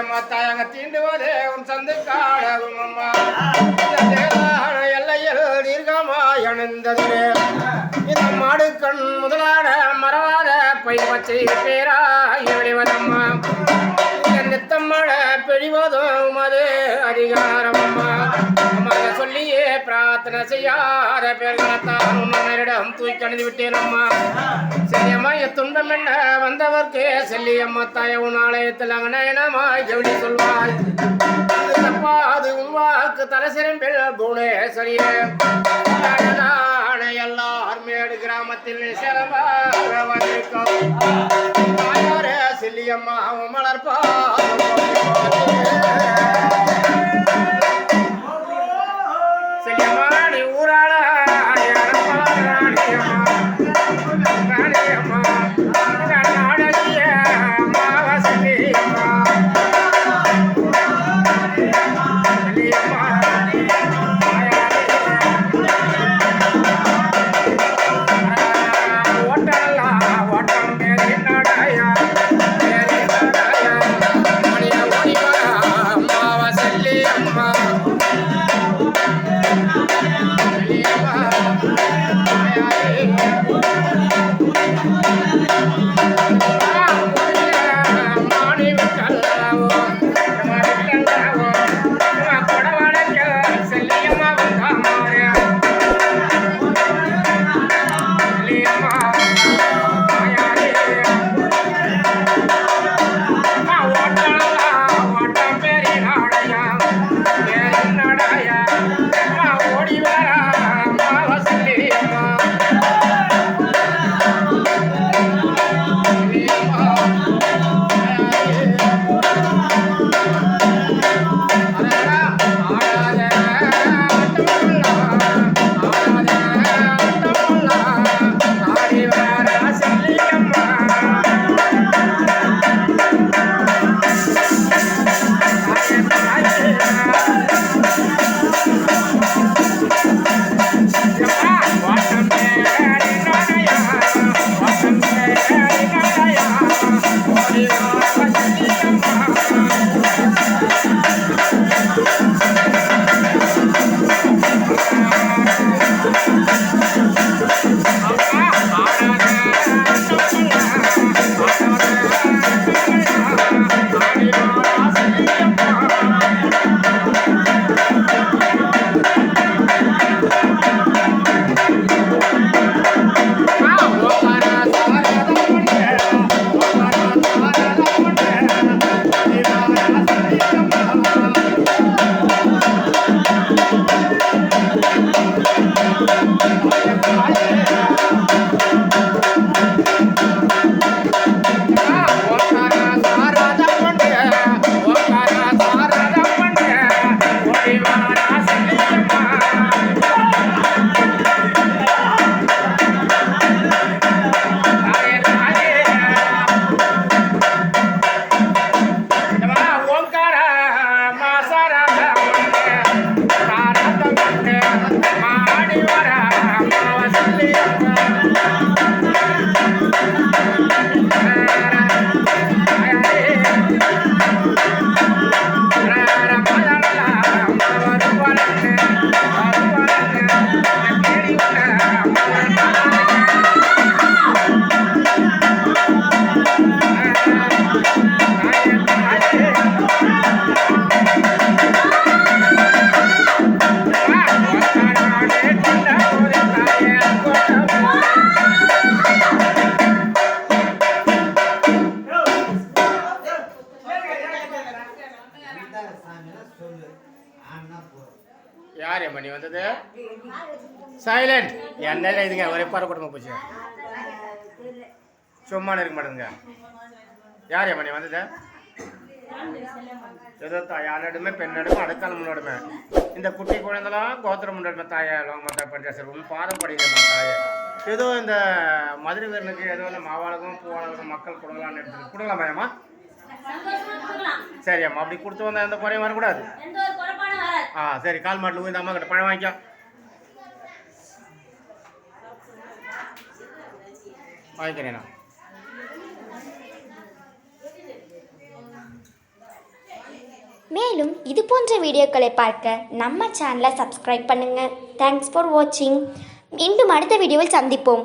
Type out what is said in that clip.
செல்லியம்மா தாயங்க தீண்டுவதே உன் சந்து காடகும் அம்மா. எல்லையில் தீர்க்கமாய் அணிந்ததுவே. இந்த மாடுக்கண் முதலான மரவாத பை பச்சை பேராய் வெளிவதம்மா நித்தம்மழ நித்தம் பெழிவதும் அது அதிகாரம் அம்மா. சொல்லியே பிரார்த்தனை செய்யாத பேர்களத்தான் உன்னரிடம் தூக்கி அணிந்து விட்டேன் அம்மா. செல்லியம்மா என் துன்பம் என்ன? வந்தவர்க்கே செல்லியம்மா தாய உன் ஆலயத்தில் அங்கனமாய் ஜவுளி சொல்வாய். அது தப்பா அது உன் தலசிரம்பில் புவனேஸ்வரியே. நானே எல்லார் மேடு கிராமத்தில் சிறப்பாக வந்திருக்கோம். சில்லியம்மாவும் செல்லியம்மா உன் மலர்ப்பா யார் என் பண்ணி வந்தது? சைலண்ட் என்னல இதுங்க ஒரே பாரு குடும்பம் போச்சு. சும்மா இருக்க மாட்டேங்க. யார் என் பண்ணி வந்தது? ஏதோ தாயானடுமே பெண்ணடுமே அடுக்கால் முன்னோடுமே இந்த குட்டி குழந்தைலாம் கோத்திரம் முன்னோடுமே தாயா லோகமத்தா பஞ்சாசர் உன் பாதம் படிக்கிறேன் தாயே. ஏதோ இந்த மதுரை வீரனுக்கு ஏதோ இந்த மாவாளகம் பூவாளகம் மக்கள் கொடுக்கலாம்னு எடுத்து கொடுக்கலாமாயம்மா சரி அம்மா அப்படி கொடுத்து வந்தா எந்த குறையும் வரக்கூடாது. எந்த ஒரு குழப்பானும் வராது. ஆ சரி கால் மாட்டில் போய் இந்த அம்மா கிட்ட பழம் வாங்கிக்கோ. வாங்கிக்கிறேன் நான். மேலும் இது போன்ற வீடியோக்களை பார்க்க நம்ம சேனலை சப்ஸ்கிரைப் பண்ணுங்கள் தேங்க்ஸ் ஃபார் வாட்சிங் மீண்டும் அடுத்த வீடியோவில் சந்திப்போம்.